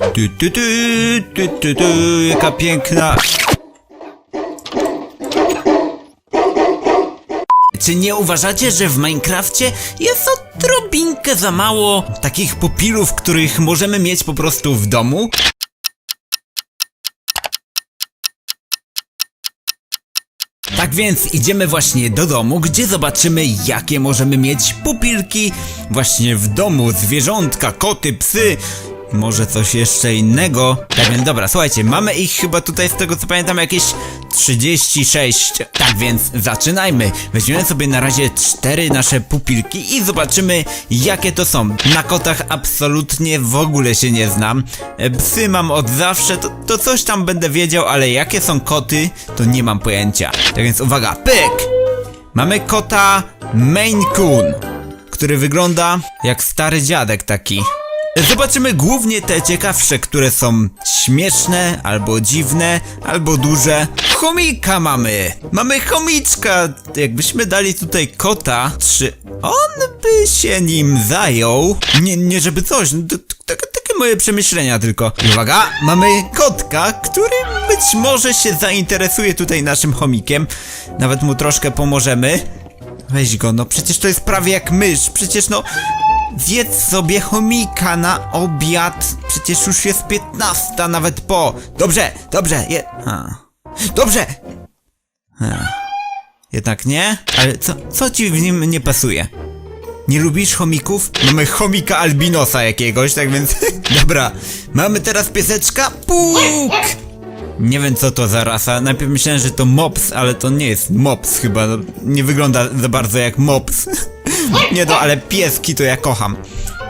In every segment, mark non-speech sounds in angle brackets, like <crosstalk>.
Tu, tu, tu, tu, tu, tu, jaka piękna. Czy nie uważacie, że w Minecrafcie jest odrobinkę za mało takich pupilów, których możemy mieć po prostu w domu? Tak więc idziemy właśnie do domu, gdzie zobaczymy jakie możemy mieć pupilki właśnie w domu, zwierzątka, koty, psy, może coś jeszcze innego. Tak więc dobra, słuchajcie, mamy ich chyba tutaj z tego co pamiętam jakieś 36. Tak więc zaczynajmy. Weźmiemy sobie na razie cztery nasze pupilki i zobaczymy jakie to są. Na kotach absolutnie w ogóle się nie znam. E, Psy mam od zawsze, to, to coś tam będę wiedział, ale jakie są koty, to nie mam pojęcia. Tak więc uwaga, pyk! Mamy kota Maine Coon, który wygląda jak stary dziadek taki. Zobaczymy głównie te ciekawsze, które są śmieszne, albo dziwne, albo duże. Chomika mamy! Mamy chomiczka! Jakbyśmy dali tutaj kota, czy on by się nim zajął? Nie, nie żeby coś, no, takie, moje przemyślenia tylko. Uwaga, mamy kotka, który być może się zainteresuje tutaj naszym chomikiem. Nawet mu troszkę pomożemy. Weź go, no przecież to jest prawie jak mysz, przecież no... Zjedz sobie chomika na obiad, przecież już jest 15, nawet po. Dobrze, dobrze, je... A. Dobrze! A. Jednak nie? Ale co, co ci w nim nie pasuje? Nie lubisz chomików? Mamy chomika albinosa jakiegoś, tak więc... <laughs> Dobra, mamy teraz pieseczka. Puk! Nie wiem co to za rasa. Najpierw myślałem, że to mops, ale to nie jest mops chyba. No, nie wygląda za bardzo jak mops. <laughs> nie no, ale pieski to ja kocham.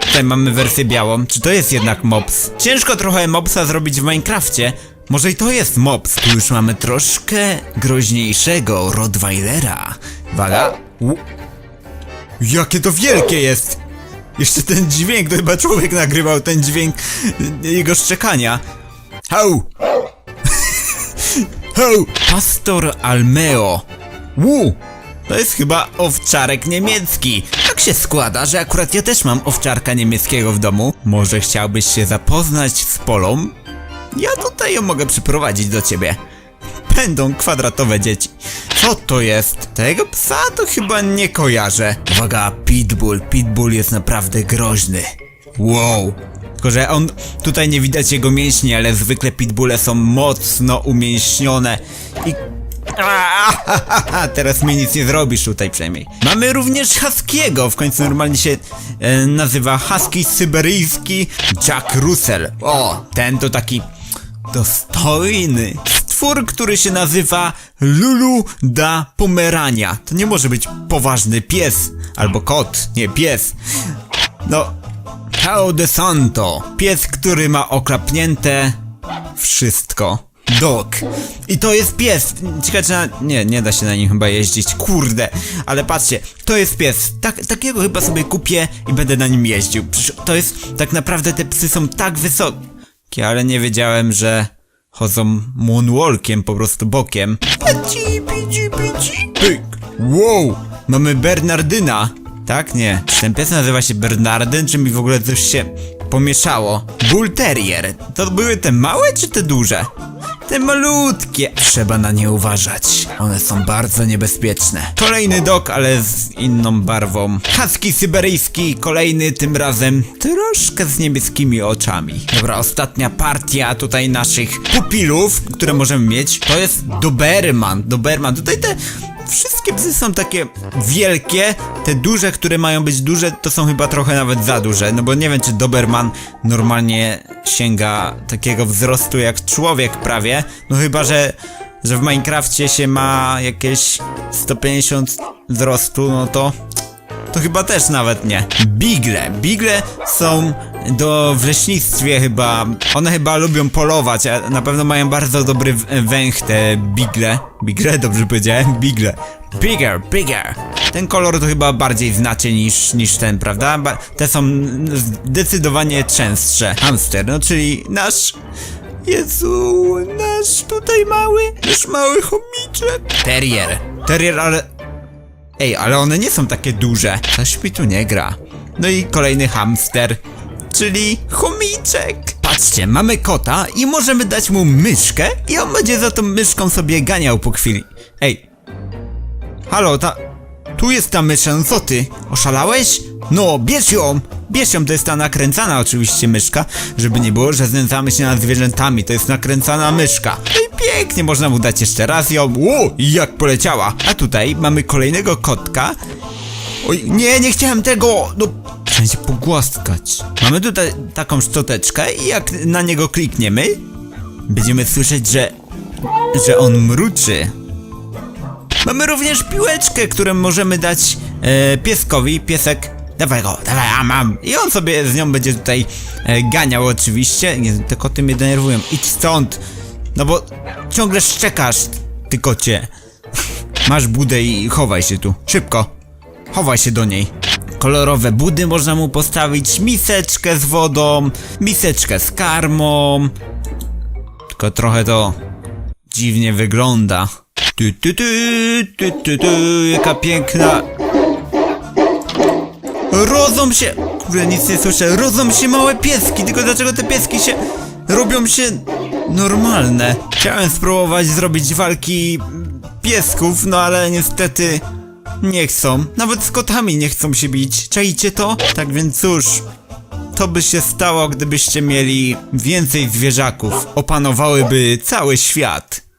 Tutaj mamy wersję białą. Czy to jest jednak mops? Ciężko trochę mopsa zrobić w Minecrafcie. Może i to jest mops. Tu już mamy troszkę groźniejszego Rottweilera. Uwaga. U. Jakie to wielkie jest! Jeszcze ten dźwięk, to chyba człowiek nagrywał ten dźwięk y, jego szczekania. Hau! <laughs> Ho! Pastor Almeo. Wu! To jest chyba owczarek niemiecki. Tak się składa, że akurat ja też mam owczarka niemieckiego w domu. Może chciałbyś się zapoznać z Polą? Ja tutaj ją mogę przyprowadzić do ciebie. Będą kwadratowe dzieci. Co to jest? Tego psa to chyba nie kojarzę. Uwaga, Pitbull. Pitbull jest naprawdę groźny. Wow. Tylko, że on, tutaj nie widać jego mięśni, ale zwykle pitbulle są mocno umięśnione i... <laughs> Teraz mi nic nie zrobisz tutaj przynajmniej. Mamy również Huskiego, w końcu normalnie się e, nazywa Husky Syberyjski Jack Russell. O, ten to taki dostojny stwór, który się nazywa Lulu da Pomerania. To nie może być poważny pies, albo kot, nie pies. No, Cao de Santo. Pies, który ma oklapnięte wszystko. Dog. I to jest pies. Ciekawe, czy na... Nie, nie da się na nim chyba jeździć. Kurde. Ale patrzcie, to jest pies. Tak, takiego chyba sobie kupię i będę na nim jeździł. Przecież to jest... Tak naprawdę te psy są tak wysokie, ale nie wiedziałem, że chodzą moonwalkiem, po prostu bokiem. Pici, pici, pici. Pyk. Wow. Mamy Bernardyna. Tak? Nie. Ten pies nazywa się Bernardyn, czy mi w ogóle coś się pomieszało? Bull Terrier. To były te małe, czy te duże? Te malutkie. Trzeba na nie uważać. One są bardzo niebezpieczne. Kolejny dog, ale z inną barwą. Husky syberyjski, kolejny tym razem troszkę z niebieskimi oczami. Dobra, ostatnia partia tutaj naszych pupilów, które możemy mieć, to jest Doberman. Doberman. Tutaj te Wszystkie psy są takie wielkie, te duże, które mają być duże, to są chyba trochę nawet za duże, no bo nie wiem czy Doberman normalnie sięga takiego wzrostu jak człowiek prawie, no chyba, że, że w Minecrafcie się ma jakieś 150 wzrostu, no to to chyba też nawet nie. Bigle. Bigle są do w leśnictwie chyba. One chyba lubią polować, a na pewno mają bardzo dobry węch te bigle. Bigle? Dobrze powiedziałem? Bigle. Bigger, bigger. Ten kolor to chyba bardziej znacie niż, niż ten, prawda? Ba te są zdecydowanie częstsze. Hamster, no czyli nasz... Jezu, nasz tutaj mały, nasz mały chomiczek. Terrier. Terrier, ale Ej, ale one nie są takie duże. Coś mi tu nie gra. No i kolejny hamster, czyli chomiczek. Patrz Patrzcie, mamy kota i możemy dać mu myszkę i on będzie za tą myszką sobie ganiał po chwili. Ej. Halo, ta... Tu jest ta mysza, no co ty? Oszalałeś? No, bierz ją! Bierz ją, to jest ta nakręcana oczywiście myszka, żeby nie było, że znęcamy się nad zwierzętami, to jest nakręcana myszka. No i pięknie, można mu dać jeszcze raz ją. Ło, jak poleciała. A tutaj mamy kolejnego kotka. Oj, nie, nie chciałem tego! No, trzeba się pogłaskać. Mamy tutaj taką szczoteczkę i jak na niego klikniemy, będziemy słyszeć, że... że on mruczy. Mamy również piłeczkę, którą możemy dać e, pieskowi. Piesek, dawaj go, dawaj, a mam. I on sobie z nią będzie tutaj e, ganiał oczywiście. Nie, te koty mnie denerwują. Idź stąd. No bo ciągle szczekasz, ty kocie. Masz budę i chowaj się tu. Szybko. Chowaj się do niej. Kolorowe budy można mu postawić, miseczkę z wodą, miseczkę z karmą. Tylko trochę to dziwnie wygląda. Ty, ty, ty, ty, ty, ty, jaka piękna. Rodzą się. Kurde, nic nie słyszę. Rodzą się małe pieski, tylko dlaczego te pieski się robią się normalne? Chciałem spróbować zrobić walki piesków, no ale niestety nie chcą. Nawet z kotami nie chcą się bić. Czajcie to? Tak więc cóż, to by się stało, gdybyście mieli więcej zwierzaków. Opanowałyby cały świat.